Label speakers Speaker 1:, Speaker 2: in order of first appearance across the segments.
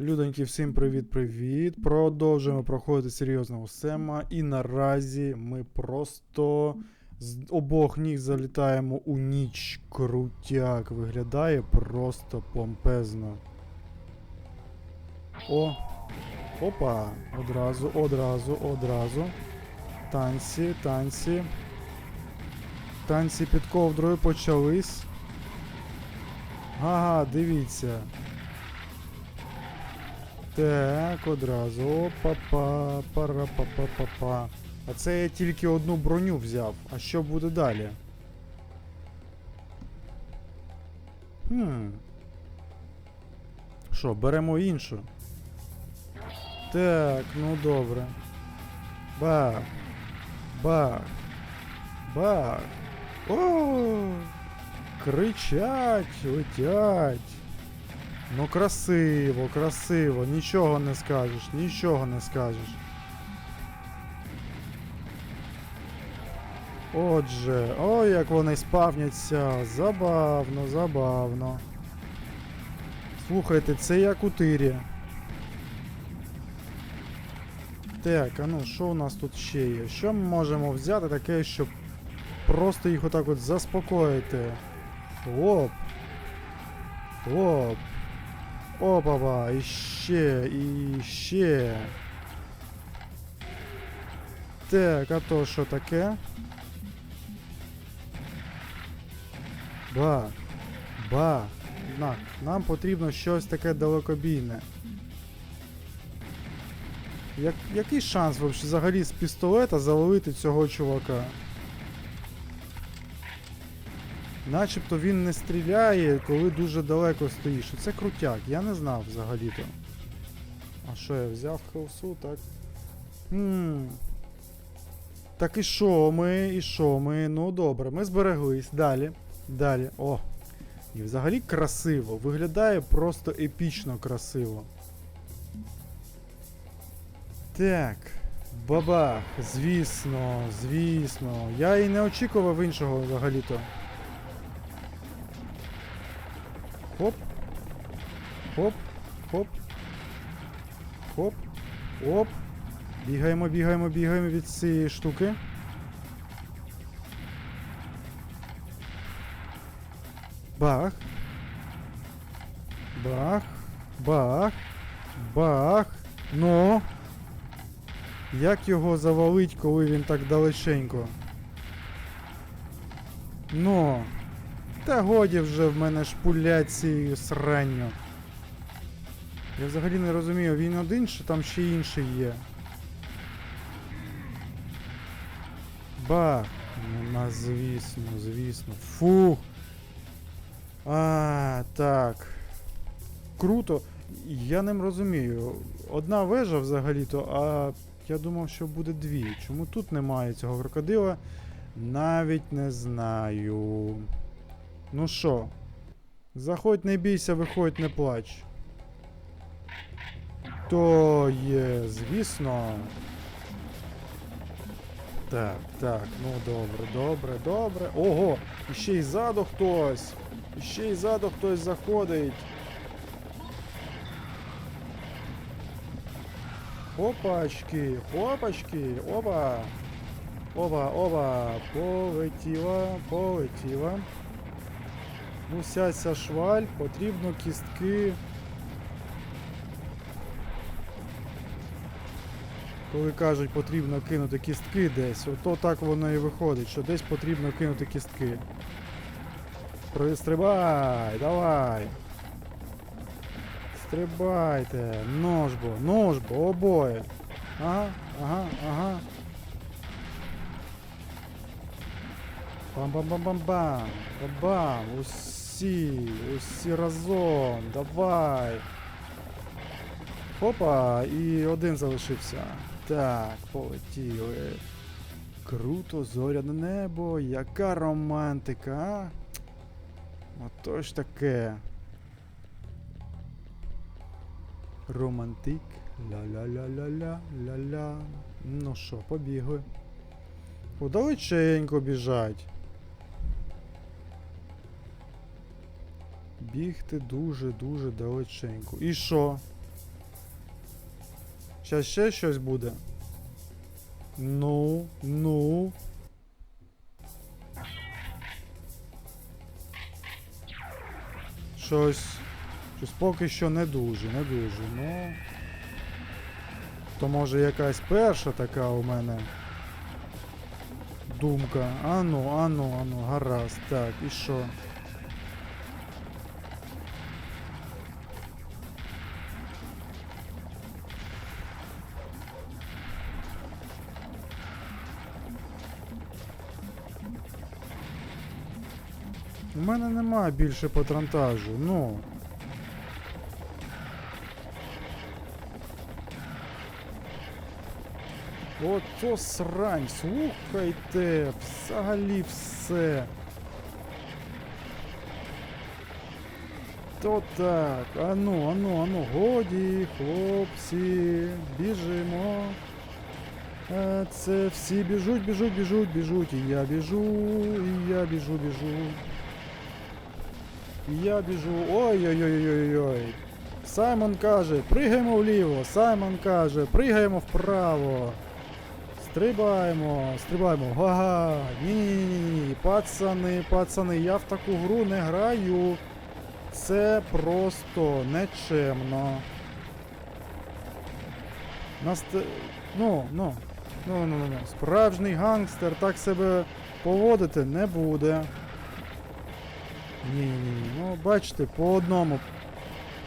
Speaker 1: Людоньки, всім привіт-привіт. Продовжуємо проходити серйозного сема. І наразі ми просто з обох ніг залітаємо у ніч. Крутяк. Виглядає просто помпезно. О! Опа! Одразу, одразу, одразу. Танці, танці. Танці під ковдрою почались. Ага, дивіться. Так, одразу. Опа-па, пара-па-па-па-па. А це я тільки одну броню взяв. А що буде далі? Хм. Що, беремо іншу? Так, ну добре. Бах. Бах. Бах. О! Кричать, летять. Ну красиво, красиво, нічого не скажеш, нічого не скажеш. Отже, ой, як вони спавняться. Забавно, забавно. Слухайте, це як у тирі. Так, а ну що у нас тут ще є? Що ми можемо взяти таке, щоб просто їх отак от заспокоїти? Оп. Оп. Опа-ба, і ще, і ще. Так, а то що таке? Бах. Бах. На, нам потрібно щось таке далекобійне. Як, який шанс взагалі з пістолета завалити цього чувака? Начебто він не стріляє, коли дуже далеко стоїш. Це крутяк, я не знав взагалі-то. А що я взяв хелсу, так? Хм. Так і що ми, і що ми? Ну добре, ми збереглись. Далі. Далі. О. І взагалі красиво. Виглядає просто епічно красиво. Так. Бабах. Звісно, звісно. Я і не очікував іншого взагалі-то. Хоп. Хоп. Хоп. Хоп. Оп. Бігаємо, бігаємо, бігаємо від цієї штуки. Бах. Бах. Бах. Бах. Ну. Як його завалить, коли він так далеченько? Ну. Та годі вже в мене шпулять цією сранню. Я взагалі не розумію, він один чи там ще інший є. Бах! На, звісно, звісно. Фух. А, так. Круто. Я не розумію. Одна вежа взагалі-то, а я думав, що буде дві. Чому тут немає цього крокодила? Навіть не знаю. Ну що? Заходь, не бійся, виходь, не плач. То є, звісно. Так, так, ну добре, добре, добре. Ого! Іще й ззаду хтось! Іще й ззаду хтось заходить. Опачки, опачки, оба. Оба, оба, полетіла, полетіла. Вся шваль, потрібно кістки. Коли кажуть, потрібно кинути кістки десь, ото так воно і виходить, що десь потрібно кинути кістки. Пристрибай, давай. Стрибайте, ножбо, ножбо, обоє. Ага, ага, ага. Бам-бам-бам-бам-бам. Бам-бам. Усі, усі разом. Давай. Хопа, і один залишився. Так, полетіли. Круто, зоряне небо, яка романтика, а? Ото ж таке. Романтик. Ля-ля-ля-ля-ля, ля-ля. Ну що, побігли. Удалеченько біжать. Бігти дуже-дуже далеченько. І що? Щас ще щось буде. Ну, ну. Щось. Щось поки що не дуже, не дуже. Ну. То може якась перша така у мене. Думка. Ану, ану, ану, гаразд. Так, і що? Мене немає більше патронтажу, ну. Ото срань, слухайте, взагалі все. То так, ану, ану, ану, годі, хлопці, біжимо. Е, Це всі біжуть, біжуть, біжуть, біжуть. І я біжу, і я біжу, біжу. І я біжу. Ой-ой-ой-ой-ой. Саймон каже, пригаємо вліво. Саймон каже, пригаємо вправо. Стрибаємо, стрибаємо. Га-га. Ні-ні-ні. Пацани, пацани, я в таку гру не граю. Це просто нечемно. Нас... те- Ну, ну. Ну, ну, ну, ну. Справжній гангстер так себе поводити не буде. Ні, ні, ні. Ну, бачите, по одному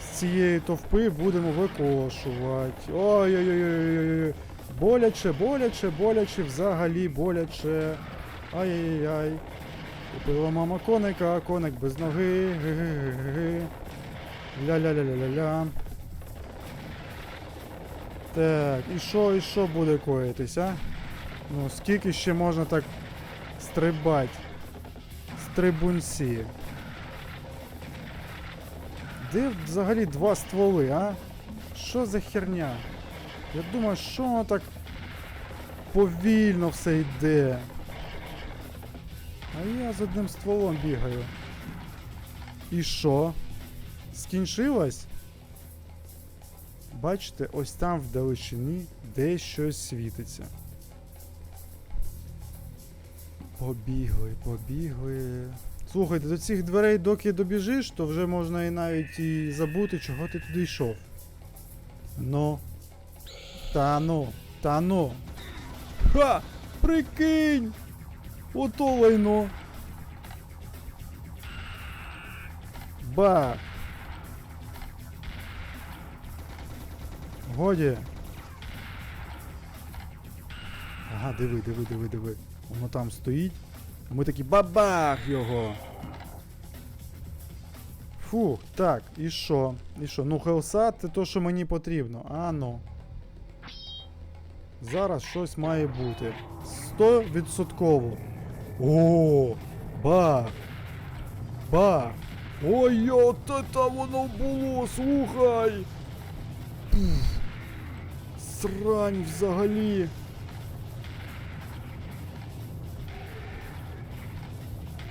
Speaker 1: з цієї товпи будемо викошувати. Ой-ой-ой-ой-ой. Боляче, боляче, боляче, взагалі боляче. Ай-яй-яй. Купила мама коника, а коник без ноги. Ги-ги-ги-ги. Ля-ля-ля-ля-ля-ля. Так, і що, і що буде коїтись, а? Ну, скільки ще можна так стрибати? Стрибунці. Де взагалі два стволи, а? Що за херня? Я думаю, що воно так повільно все йде. А я з одним стволом бігаю. І що? Скінчилось? Бачите, ось там в далечині десь щось світиться. Побігли, побігли. Слухайте, до цих дверей, доки добіжиш, то вже можна і навіть і забути, чого ти туди йшов. Ну. Та ну, та ну. Ха! Прикинь! Ото лайно. Ба! Годі. Ага, диви, диви, диви, диви. Воно там стоїть. Ми такі бабах його. Фух, так, і що? І що? Ну, хелса це то, що мені потрібно. А ну. Зараз щось має бути. 100%. О, бах. Бах. Ой, от це воно було, слухай. Пф. Срань взагалі.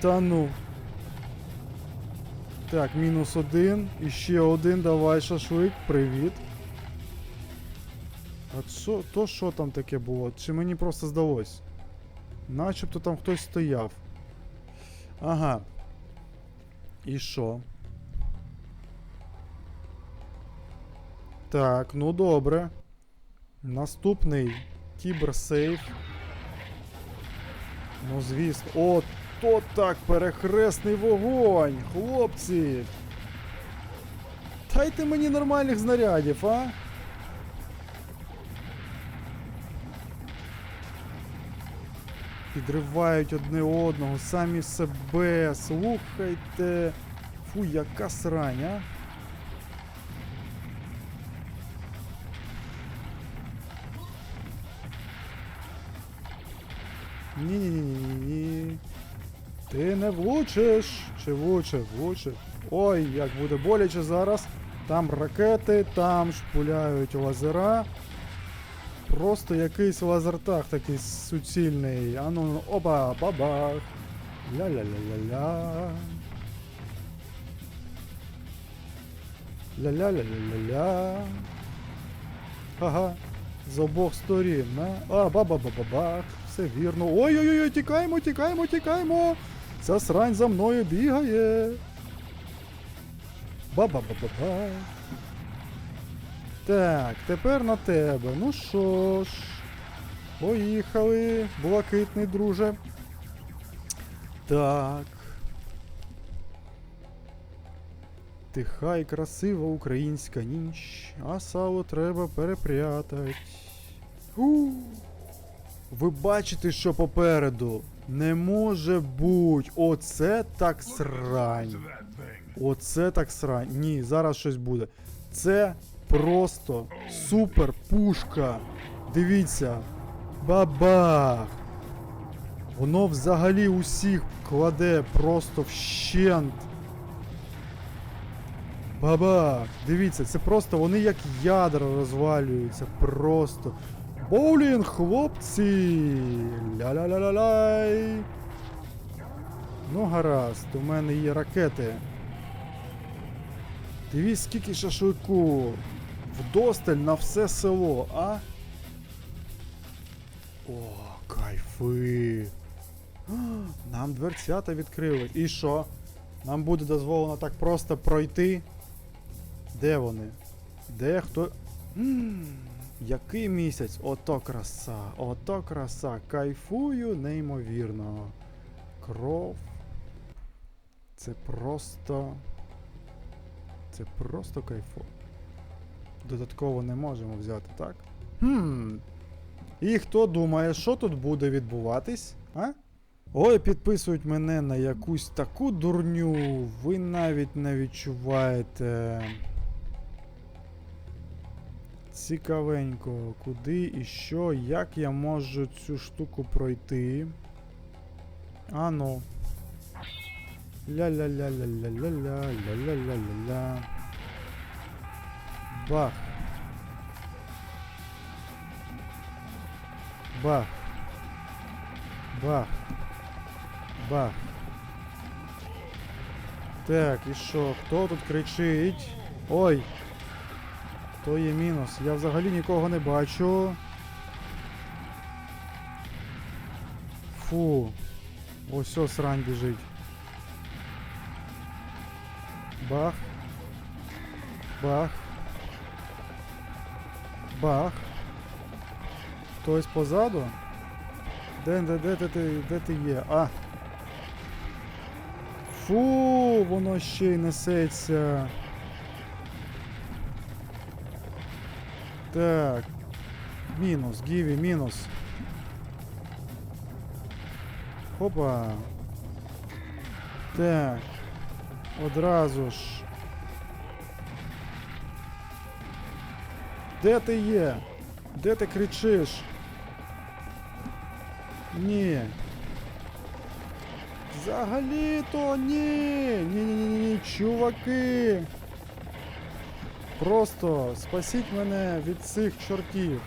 Speaker 1: Та ну. Так, мінус один. І ще один. Давай, шашлик. Привіт. А що, то що там таке було? Чи мені просто здалось? Начебто там хтось стояв. Ага. І що? Так, ну добре. Наступний кіберсейф. Ну, звісно. О, то так, перехресний вогонь, хлопці. Дайте мені нормальних знарядів, а? Підривають одне одного, самі себе. Слухайте. Фу, яка срань, а? Ні-ні-ні-ні-ні. Ти не влучиш. Чи влучив? Влучив. Ой, як буде боляче зараз. Там ракети, там шпуляють лазера. Просто якийсь лазертаг такий суцільний. Ану, ну, опа, бабах. Ля-ля-ля-ля-ля. Ля-ля-ля-ля-ля-ля. Ага. З обох сторін. А, ба-ба-ба-ба-бах. Все вірно. Ой-ой-ой, тікаємо, тікаємо, тікаємо. Ця срань за мною бігає. Ба-ба-ба-ба-ба. Так, тепер на тебе. Ну що ж. Поїхали, блакитний друже. Так. Тиха і красива українська ніч, а сало треба перепрятать. У. Ви бачите, що попереду? Не може бути. Оце так срань. Оце так срань. Ні, зараз щось буде. Це просто супер пушка. Дивіться. Бабах. Воно взагалі усіх кладе просто вщент. Бабах. Дивіться, це просто вони як ядра розвалюються. Просто. Боулінг, хлопці! Ля-ля-ля-ля-лай! Ну гаразд, у мене є ракети. Дивіться, скільки шашлику. Вдосталь на все село, а? О, кайфи. Нам дверцята відкрили. І що? Нам буде дозволено так просто пройти. Де вони? Де хто. Який місяць? Ото краса, ото краса. Кайфую неймовірно. Кров. Це просто. Це просто кайфо. Додатково не можемо взяти, так? Хм. І хто думає, що тут буде відбуватись? А? Ой, підписують мене на якусь таку дурню, ви навіть не відчуваєте. Цікавенько, куди і що, як я можу цю штуку пройти. А ну. Ля-ля-ля-ля-ля-ля-ля, ля-ля-ля-ля-ля. Бах. Бах. Бах. Бах. Так, і що? Хто тут кричить? Ой! То є мінус. Я взагалі нікого не бачу. Фу. Ось ось срань біжить. Бах. Бах. Бах. Хтось позаду? Де, де, де, де, ти, де ти є? А. Фу, воно ще й несеться. Так. Мінус, Гіві, мінус. Хопа. Так. Одразу ж. Де ти є? Де ти кричиш? Ні. Взагалі-то ні. Ні-ні-ні, чуваки. Просто спасіть мене від цих чортів.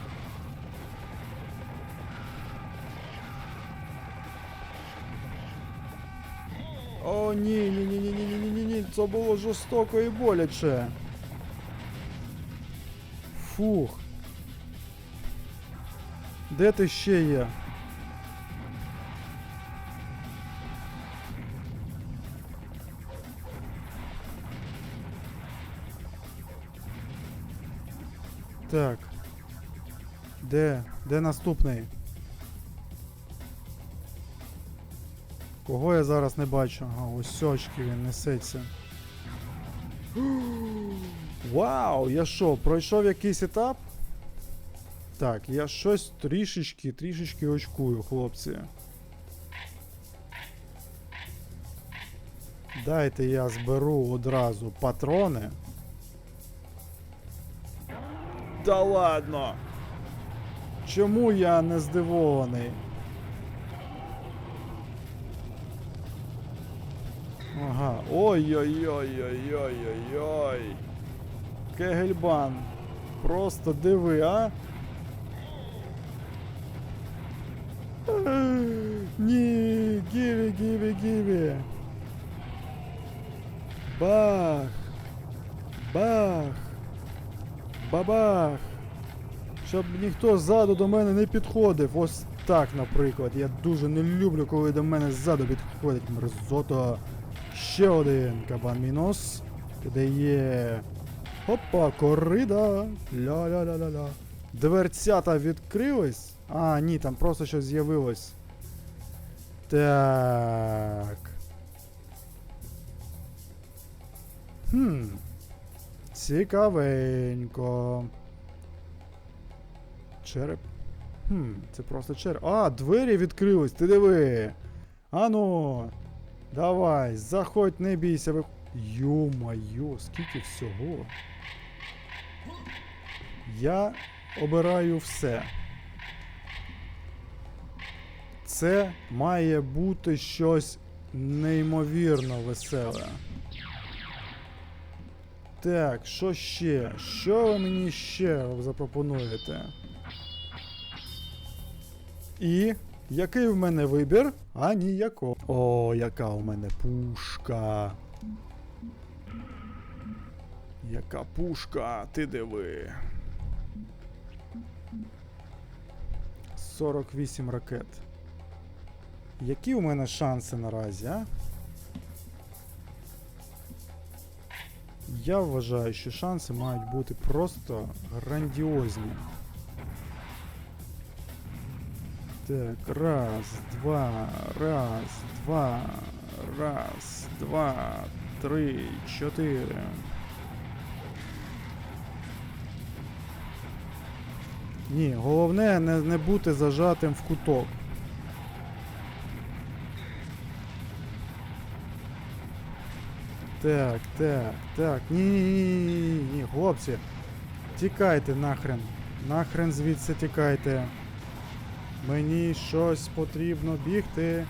Speaker 1: О, ні, ні, ні, ні, ні, ні, ні, ні, ні, це було жорстоко і боляче. Фух. Де ти ще є? Так. Де? Де наступний? Кого я зараз не бачу? Ага, ось сочки він несеться. Вау! Я що, пройшов якийсь етап? Так, я щось трішечки, трішечки очкую, хлопці. Дайте я зберу одразу патрони. Да ладно. Чому я не здивований? Ага. Ой-ой-ой-ой-ой-ой-ой. Кегельбан. Просто диви, а? Ні, гіві, гіві, гіві. Бах. Бах. Бабах. Щоб ніхто ззаду до мене не підходив. Ось так, наприклад. Я дуже не люблю, коли до мене ззаду підходять мерзота. Ще один кабан мінус. Де є. Опа, корида. Ля-ля-ля-ля-ля. Дверцята відкрились. А, ні, там просто щось з'явилось. Так. Хм. Цікавенько. Череп. Хм, це просто череп. А, двері відкрились, ти диви. Ану. Давай, заходь, не бійся, ви. Йо-майо, скільки всього. Я обираю все. Це має бути щось неймовірно веселе. Так, що ще? Що ви мені ще запропонуєте? І який в мене вибір? А ніякого. О, яка у мене пушка. Яка пушка, ти диви. 48 ракет. Які у мене шанси наразі, а? Я вважаю, що шанси мають бути просто грандіозні. Так, раз, два, раз, два, раз, два, три, чотири. Ні, головне не, не бути зажатим в куток. Так, так, так. Ні, ні, ні, ні, ні, хлопці. Тікайте нахрен. Нахрен звідси тікайте. Мені щось потрібно бігти.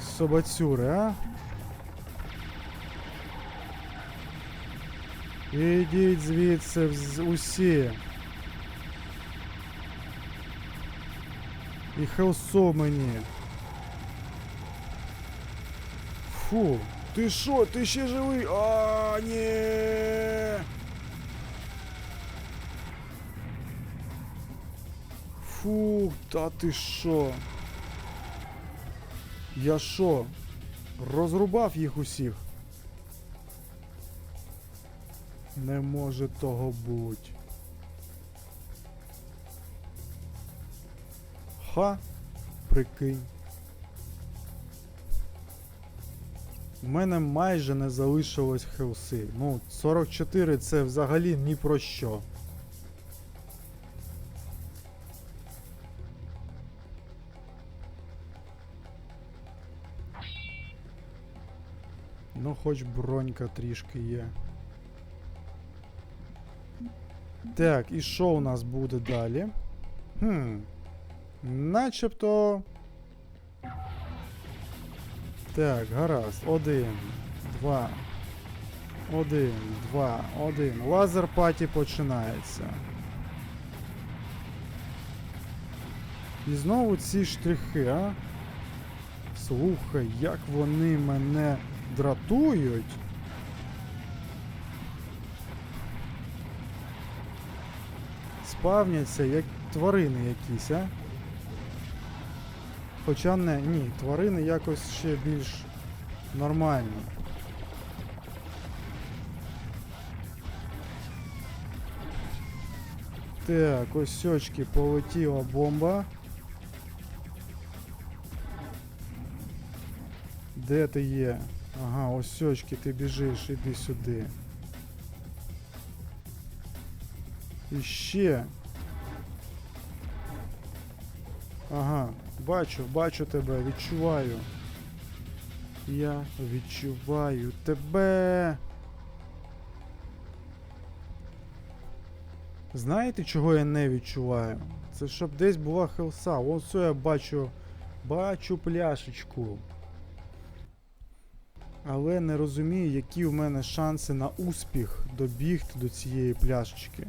Speaker 1: Собацюри, а? Ідіть звідси усі. І хелсо мені. Фу, ти що, ти ще живий? А, ні. Фу, та ти що? Я що? Розрубав їх усіх? Не може того бути. Ха, прикинь. Мене майже не залишилось хелси. Ну, 44 це взагалі ні про що. Ну, хоч бронька трішки є. Так, і що у нас буде далі? Хм. Начебто. Так, гаразд. Один, два. Один, два, один. Лазер паті починається. І знову ці штрихи, а? Слухай, як вони мене дратують. Спавняться як тварини якісь, а? Хоча не, ні, тварини якось ще більш нормальні. Так, ось сьочки полетіла бомба. Де ти є? Ага, ось ти біжиш, іди сюди. І ще. Ага, бачу, бачу тебе, відчуваю. Я відчуваю тебе. Знаєте, чого я не відчуваю? Це щоб десь була хелса. Ось це я бачу. Бачу пляшечку. Але не розумію, які в мене шанси на успіх добігти до цієї пляшечки.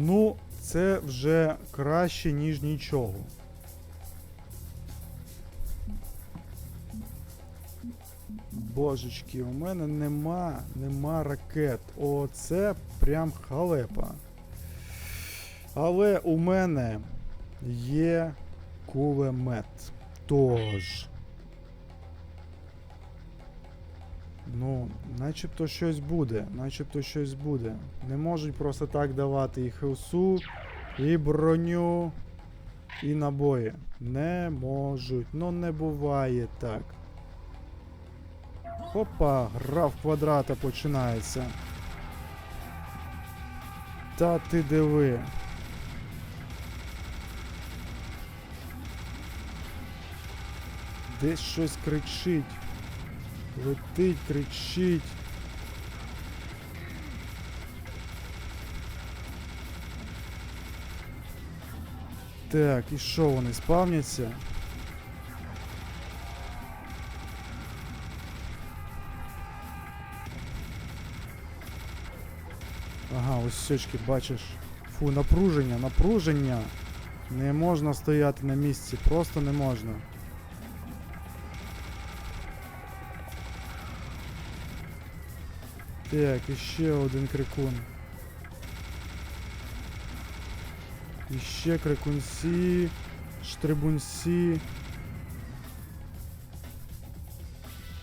Speaker 1: Ну, це вже краще, ніж нічого. Божечки, у мене нема, нема ракет. Оце прям халепа. Але у мене є кулемет. Тож. Ну, начебто щось буде, начебто щось буде. Не можуть просто так давати і хилсу, і броню, і набої. Не можуть. Ну не буває так. Опа, гра в квадрата починається. Та ти диви. Десь щось кричить. Летить, кричить. Так, і що вони спавняться? Ага, ось сечки, бачиш. Фу, напруження, напруження. Не можна стояти на місці, просто не можна. Так, іще один крикун. Іще крикунці, штрибунці.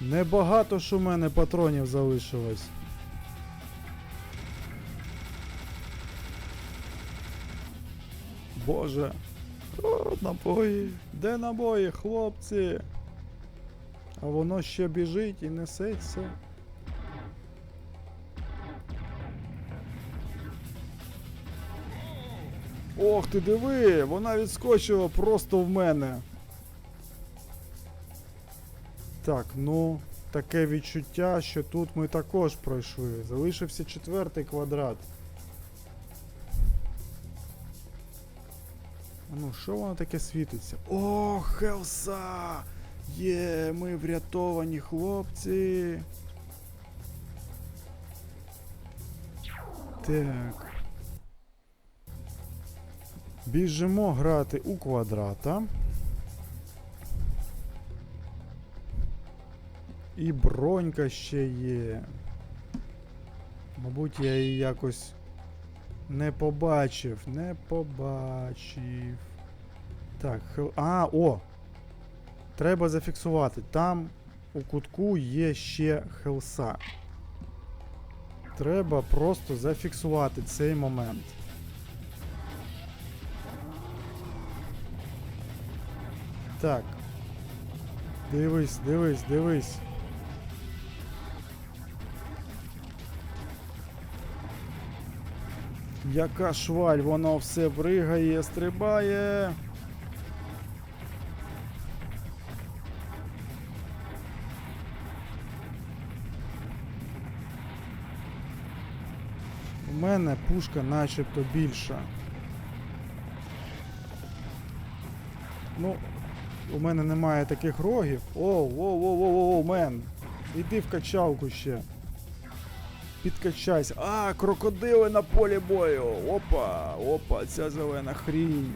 Speaker 1: Небагато ж у мене патронів залишилось. Боже. О, набої. Де набої, хлопці? А воно ще біжить і несеться. Ох ти диви, вона відскочила просто в мене. Так, ну, таке відчуття, що тут ми також пройшли. Залишився четвертий квадрат. Ну, що воно таке світиться? О, Хелса! Є, ми врятовані хлопці. Так. Біжимо грати у квадрата. І бронька ще є. Мабуть, я її якось не побачив. Не побачив. Так, хел... А, о! Треба зафіксувати. Там у кутку є ще хелса. Треба просто зафіксувати цей момент. Так. Дивись, дивись, дивись. Яка шваль, воно все бригає, стрибає. У мене пушка начебто більша. Ну, у мене немає таких рогів. Оу, воу, воу, воу, воу, мен. Іди в качалку ще. Підкачайся. А, крокодили на полі бою. Опа, опа, ця зелена хрінь.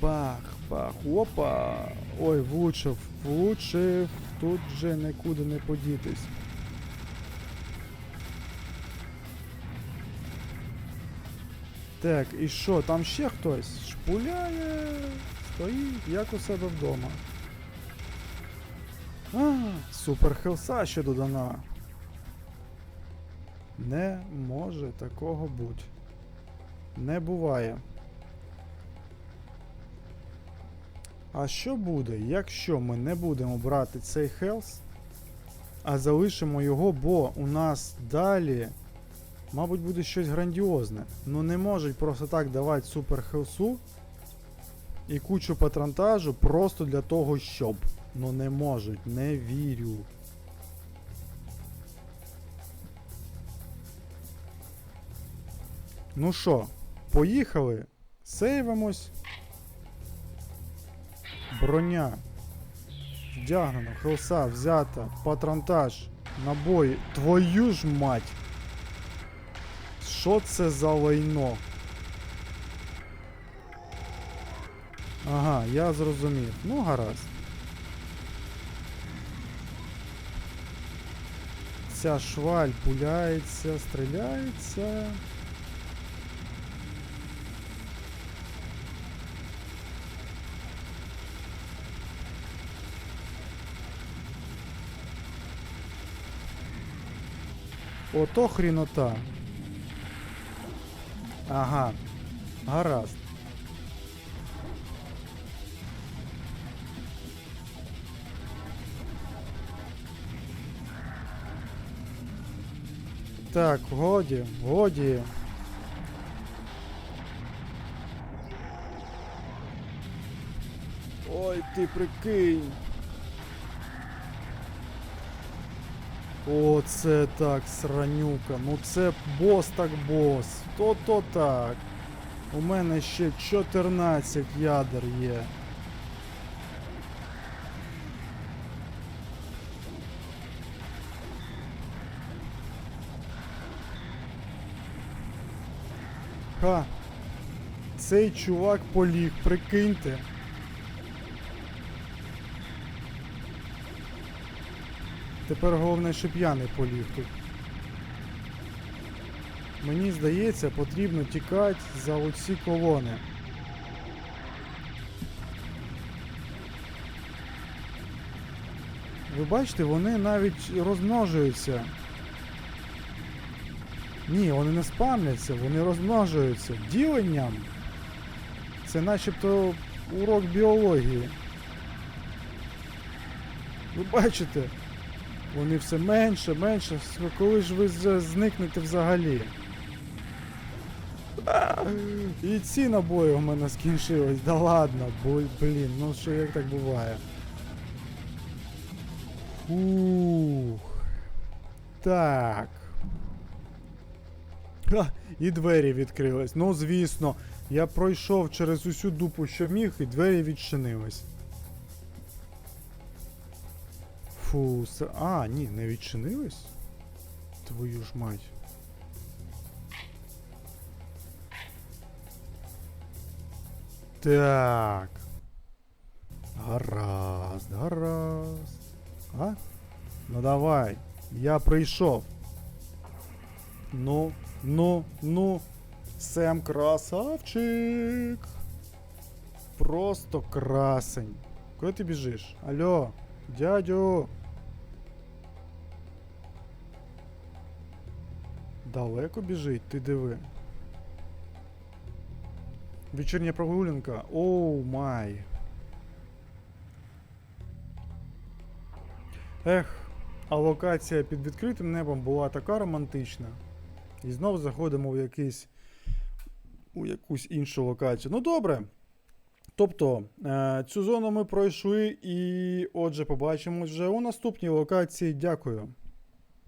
Speaker 1: Бах, бах, опа. Ой, влучив, влучив. Тут вже нікуди не подітись. Так, і що, там ще хтось? Шпуляє, стоїть, як у себе вдома. А, супер хелса ще додана. Не може такого бути. Не буває. А що буде, якщо ми не будемо брати цей хелс, а залишимо його, бо у нас далі, мабуть, буде щось грандіозне. Ну не можуть просто так давати супер хелсу і кучу патронтажу просто для того, щоб. Ну не можуть, не вірю. Ну що, поїхали? Сейвимось. Броня. Вдягнено, хелса взята, патронтаж. Набої. Твою ж мать. Що це за лайно? Ага, я зрозумів. Ну, гаразд. Ця шваль пуляється, стріляється. Ото хрінота. Ага. Гаразд. Так, годі, годі. Ой, ти прикинь. Оце так, сранюка. Ну це бос так бос. То-то так. У мене ще 14 ядер є. Ха. Цей чувак поліг, прикиньте. Тепер головне, щоб я не поліг тут. Мені здається, потрібно тікати за оці колони. Ви бачите, вони навіть розмножуються. Ні, вони не спамляться, вони розмножуються діленням. Це начебто урок біології. Ви бачите? Вони все менше, менше. Коли ж ви зникнете взагалі? І ці набої у мене скінчились. Да ладно, блін, ну що як так буває? Фух. Так. Ха, і двері відкрились. Ну, звісно, я пройшов через усю дупу, що міг, і двері відчинились. Фу, це... А, ні, не відчинились? Твою ж мать. Так. Гаразд, гаразд. А? Ну давай. Я прийшов. Ну, ну, ну. Сем красавчик. Просто красень. Куди ти біжиш? Алло, дядю. Далеко біжить, ти диви. Вечірня прогулянка. Оу май. Ех, а локація під відкритим небом була така романтична. І знов заходимо в якийсь. у якусь іншу локацію. Ну добре. Тобто, е, цю зону ми пройшли, і отже, побачимось вже у наступній локації. Дякую.